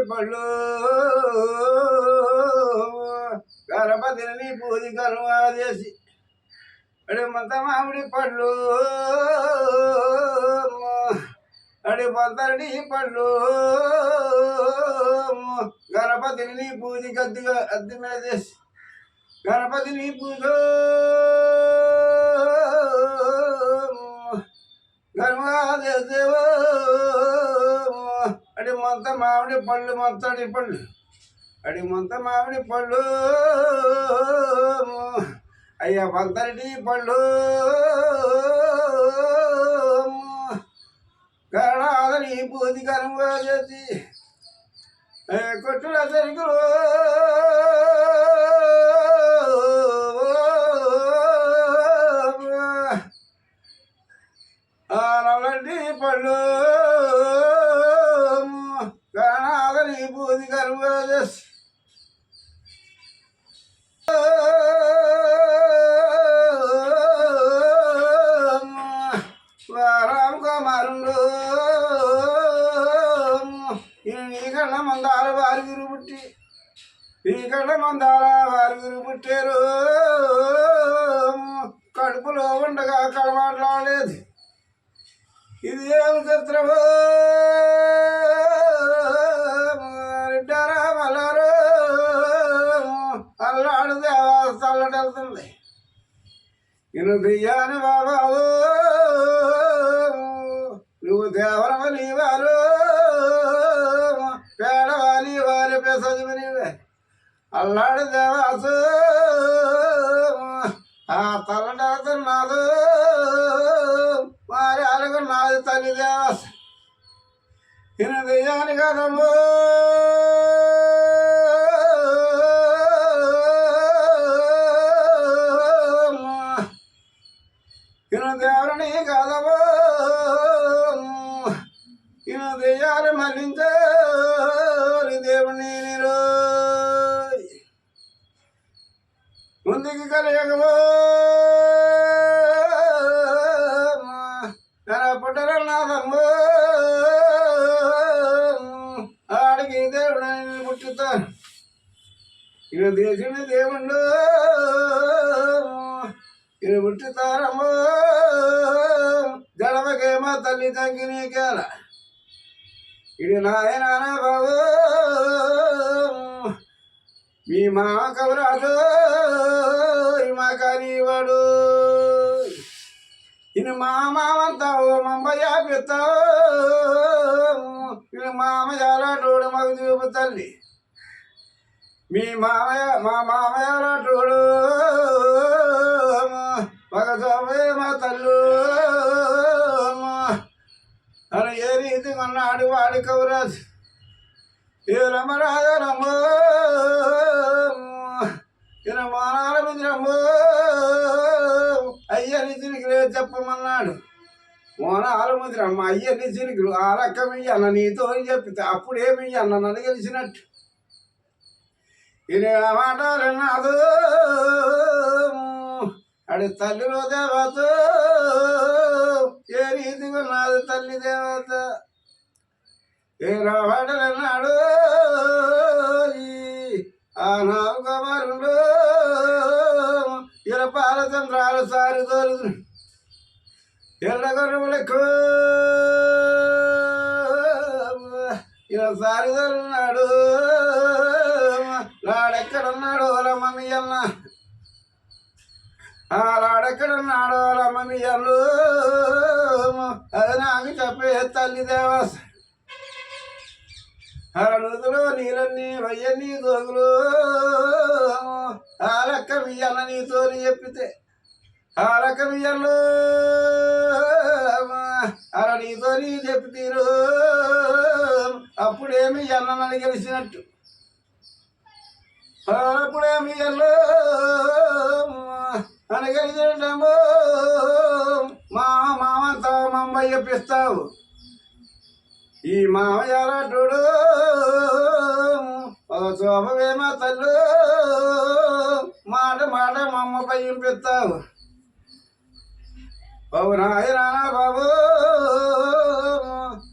పళ్ళు గర్భదిని పూజి కనువా చేసి అడి మొత్త మామిడి పళ్ళు అడి పొంతరడి పళ్ళు గణపతిని పూజి గద్దిగా అద్దె మీద చేసి గణపతిని పూజ. గర్వాదేవో అడి మొత్త మామిడి పళ్ళు మొత్తడి పళ్ళు అడి మొత్త మామిడి పళ్ళు అయ్యా పంతరటి పళ్ళు గరణాదని పూది కనుగా చేసి ఏ కొట్టుల సరుకులు నవలంటి పళ్ళు పూది కనుగా చేసి కుమారుడు ఈ మందార వారుగురు పుట్టి. ఈ కళ్ళ మందార వారుగురు పుట్టారు. కడుపులో ఉండగా కడమాట్లాడలేదు ఇది ఏమి చిత్రమో దేవా వెళ్తుంది. నేను దియ్యాని బాబావు నువ్వు దేవరమని వారు. పేడవాలి వారి పెసది నీవే అల్లాడు దేవాసు. ఆ తల్లడాతున్నాదు వారి అలుగున్నది తల్లి దేవాసు. నేను దియ్యాని కదమ్మో ఇను దేవుని కదవో ఇను దెయ్యాలు మళ్ళించాలి దేవుని నీరు ముందుకి కలియగవో పుట్టరన్నాదమ్మో ఆడికి దేవుడు పుట్టుతాను ఇను దేశుని దేవుడు. నేను పుట్టుతారమ్మో జడవకేమో తల్లి తంగి నీకేల ఇది నాయన బాబు మీ మా కవరాజు మా కానివాడు. ఇది మా మామంతావు మంబయ్య పెత్తావు ఇది మామ మామయ్యాలటోడు మాకు చూపు తల్లి. మీ మామయ్య మా మామయ్యాలటోడు మగ చూపే మా తల్లు. అని ఏ రీతి కొన్నాడు వాడి కవరాజు ఏ రమరాజ రమ్మ ఈయన మానాల అయ్య అయ్యని చినికిలే చెప్పమన్నాడు. మోనాలు ముద్రమ్మ అయ్యని చినికిలు ఆ రకం ఇయ్యన్న నీతో అని చెప్పితే అప్పుడేమి అన్న నన్ను గెలిచినట్టు. ఇది మాటలు నాదు? అడి తల్లిలో దేవత ఏ రీతిగా నాది తల్లి దేవత ఏ రావాడలన్నాడు ఆ నావు కుమారుడు ఇలా పాలచంద్రాలు సారి తోలుదు ఎల్లగొర్రెలకు ఇలా సారి తోలున్నాడు లాడెక్కడున్నాడు రమ్మని అన్న ఆ లాడెక్కడున్నాడు అది నాకు చెప్పే తల్లి దేవస అరణుతులు నీలన్నీ వయ్యన్నీ దోగులు ఆ లెక్క వియ్యన్న నీతో చెప్పితే ఆ లెక్క వియ్యలు అర నీతో చెప్తీరు అప్పుడేమి అన్నని గెలిచినట్టు. అప్పుడేమి ఎల్లు అని మా మామంతా మమ్మయ్య చెప్పిస్తావు ఈ మామయ్యాలటుడు శోభవేమ తల్లు. మాట మాట మా అమ్మ పయ్యింపిస్తావు బాబు నాయన బాబు.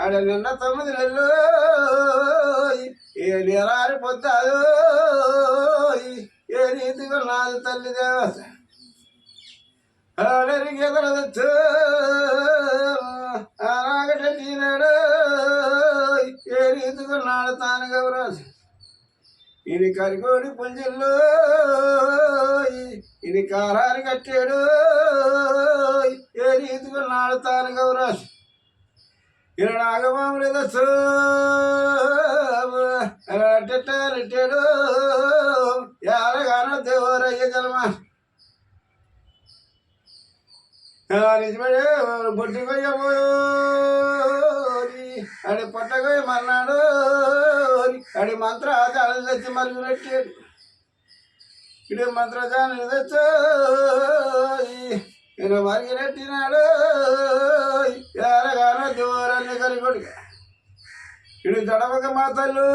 ఆడ నిన్న తొమ్మిది నెలలు. మారిపోతాదో ఏ రీతిగా నాది తల్లి దేవత. ఆడరికి ఎదరదచ్చు ఆనాగటీనాడు ఏ రీతిగా నాడు తాను గౌరాజు ఇది కరికోడి పుంజుల్లో ఇది కారాలు కట్టాడు ఏ రీతిగా నాడు తాను గౌరాజు ఇరడాగమాములు దచ్చు అట్టెట్టాడు యాడగానో దేవరయ్య నిజమే బొట్టి కొయ్యబోయో అడి పొట్టగోయ మన్నాడు అడి మంత్రాజాలు తెచ్చి మరుగు నెట్టాడు ఇడు మంత్రజాలు తెచ్చు ఈయన మరిగి నెట్టినాడు ఎరగానో దూరాన్ని కలిగొడుగా. ఇడు జడవక మాతలు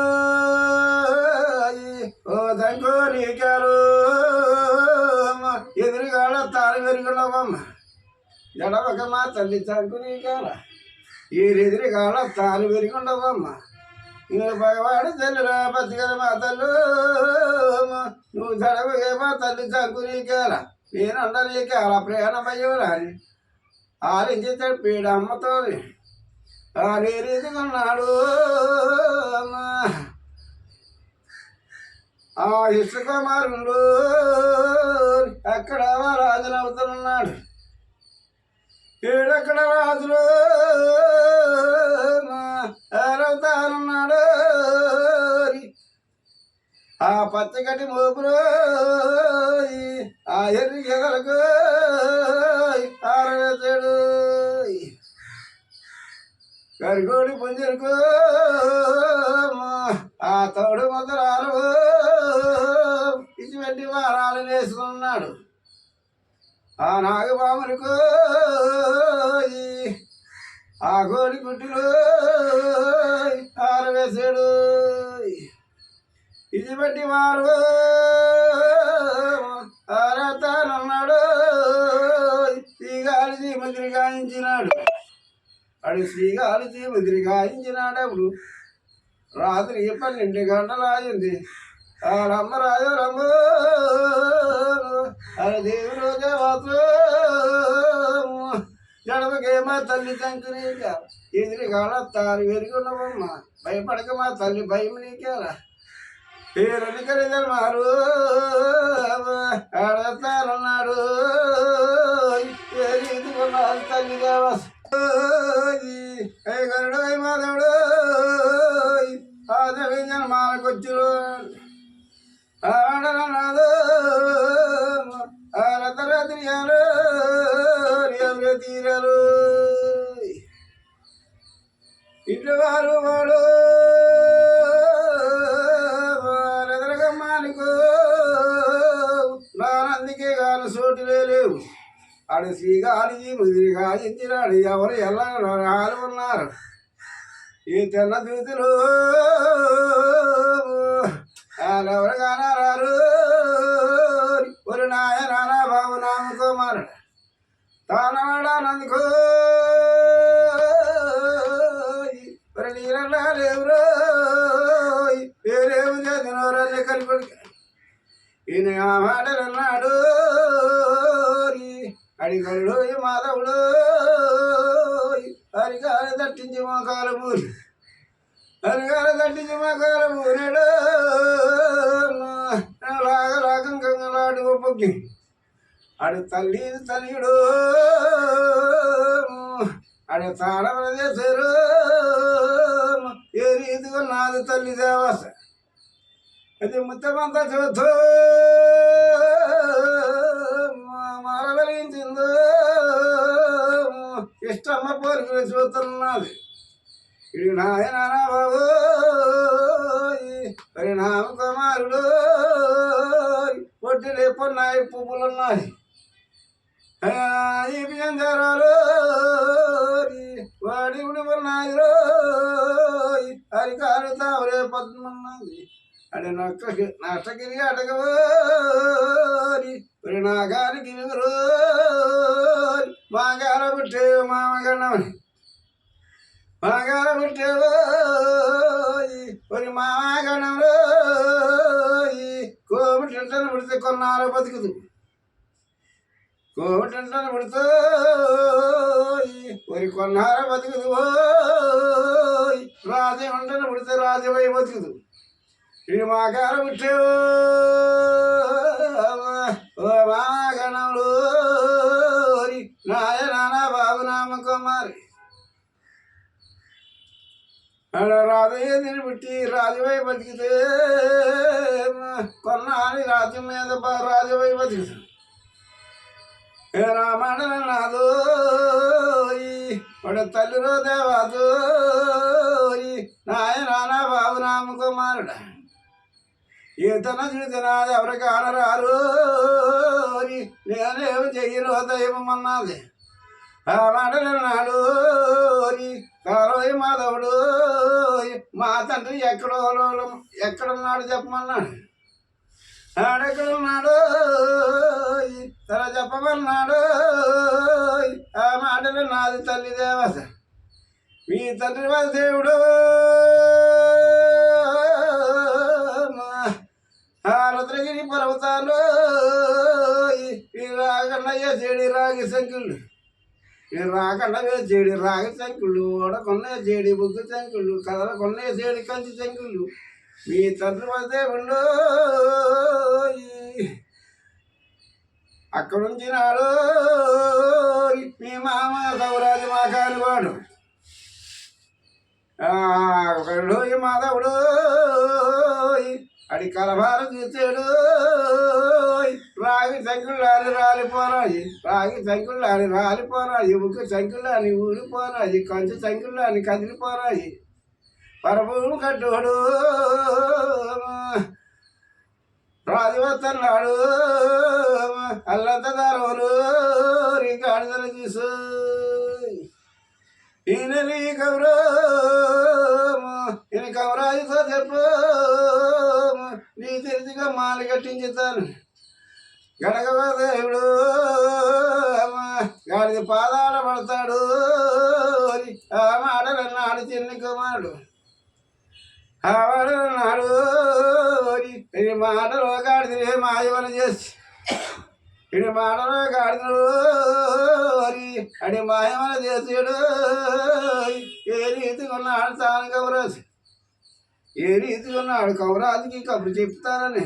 ఓ దంకో నీకారు ఎదురుగాడ తాను పెరుగున్నావమ్మ జడవక మా తల్లి తంకు నీకాల ఏరెదిరి కాల తాను పెరిగిండవమ్మ నువ్వు భగవాడు తల్లిరా బతికల మా తల్లు. నువ్వు జడవకే మా తల్లి తంకు నీకాల కాల ఉండనీకాల ప్రేమయ్యరాని ఆలించి చెప్పాడు అమ్మతో ఆడే రీతికున్నాడు ఆ ఇసుకుమారుడు అక్కడ రాజునవుతున్నాడు ఏడక్కడ రాజులు ఆరవుతానున్నాడు ఆ పచ్చగడ్డి మోపులు ఆ ఎర్రి గెదలకు ఆరవేతాడు. గరిగోడి పుంజరుకు ఆ తోడు ముద్రాలు ఇటువంటి వారాలు వేసుకున్నాడు. ఆ నాగబాములకు ఆ గోడి గుడ్డులు ఆరవేశాడు. ఇది బట్టి వారు ఆరతానన్నాడు. ఈ గాలి మంత్రి గాయించినాడు అడి శ్రీగాలి గాయించినాడు గాయించినాడప్పుడు రాత్రి పన్నెండు గంటలు ఆయింది ఆ రమ్మ రాజు రమ్మ దేవుడు దేవత మా తల్లి తంకుని ఎదిరి కాడ తారు వెరుగున్నవమ్మ భయపడక మా తల్లి భయం నీకేరా పేరుని కలిదరు మారు ఆడతారన్నాడు ఏ తల్లి దేవత గరుడు మాధవుడు దేవి జన్మాలకొచ్చుడు ఆడనాడు వారు వాడు ఎదరగమ్మానికు నానందుకే గాను సోటులే లేవు. ఆడు శ్రీగాలి ముదిరి గాయించినాడు ఎవరు ఎలా రాలు ఉన్నారు. ఈ తెల్ల దూతులు? ఎవరు కానారు ఒరు నాయ నానా బాబు నామకుమారుడు తానవాడానందుకో వేరేము చదివినవరల్లే కలిపడి ఈయన ఆ మాటలు అన్నాడు అడిగడు మాధవుడు అరిగాలి దట్టించి మోకాలు మూరి అరిగాలి దట్టించి మోకాలు మూరాడు రాగ రాగం కంగలాడి ఒప్పకి అడు తల్లి తల్లిడు అడు తాళం చేశారు ఏ రీతిగా నాది తల్లి దేవస అది ముత్తమంతా చూద్దు మరలించిందో ఇష్టమ్మ పోలికలు చూస్తున్నది. ఇది నాయన బాబు పరిణామ కుమారుడు. పొట్టి పువ్వులు పువ్వులున్నాయి. ఈ బియ్యంజరాలు. వాడి ఉడి ఉన్నాయి అరికాలు తావరే పద్మన్నది అడి నక్క నష్టగిరి అడగవరి మరి నాగానికి మాగాల పుట్టే మామగణమని మామగన్నమని బాగా పుట్టేవో ఒరి మాగణంలో కోమిటంటను పుడితే కొన్నారో బతుకుదు. కోమిటంటను పుడితే మరి కొన్నారో బతుకుదు ఓయ్ రాజు పుడితే రాజువై బతుకుదు. ఇది మాగార నాయన బాబు నామ కుమారి. ఆడ రాజయ్య పుట్టి రాజువై బతికితే కొన్నాని రాజ్యం మీద బ- రాజువై బతికితే. ఏ రామాయణ నాదో వాడు తల్లిరో దేవాదో నాయన బాబు రామ కుమారుడు. ఈతన చూసినాది ఎవరికి ఆనరారు నేనేమి చెయ్యను దైవమన్నది ఆ మాటలున్నాడు కారోయి మాధవుడు మా తండ్రి ఎక్కడో ఎక్కడున్నాడు చెప్పమన్నాడు. ఆడెక్కడున్నాడు తన చెప్పమన్నాడు. ఆ మాటలు నాది తల్లి దేవత. మీ తండ్రి వాళ్ళ దేవుడు రాగి సంఖ్యలు ఈ రాకండవే చెడి రాగి సంఖ్యలు ఓడకొన్న చెడి బుగ్గు సంఖ్యలు కదల కొన్న కంచి సంఖ్యలు మీ తండ్రి వారి దేవుడు అక్కడ నుంచి నాడు మీ మామ సౌరాజు మా కానివాడు ఒకడు ఈ మాధవుడు అడి కలభారం చూసాడు రాగి సంకుళ్ళాని రాలిపోరాయి రాగి సంకుళ్ళాని రాలిపోరాయి ఉక్కు సంకుళ్ళాని ఊడిపోరాయి కంచు సంకుళ్ళాని కదిలిపోరాయి పరభూమి కట్టుడు. రాజువస్తున్నాడు అల్లంత దారులు రికార్డులు చూసు. ఈయన నీ కబురు ఈయన కబరాయితో చెప్పు. నీ తెలిసిగా మాలు కట్టించుతాను. గడగవ దేవుడు గాడిది పాదాల పడతాడు. ఆ మాటలు చిన్న కుమారుడు. ఆ మాటలు నాడు ఈ మాటలు గాడిది మాయవన చేసి ఇడి మాటలో గాడిదడు అడి మాయమన చేసాడు. ఏ రీతి ఉన్నాడు తాను కబరాజు ఏ రీతి ఉన్నాడు కబరాజుకి కబురు చెప్తానని.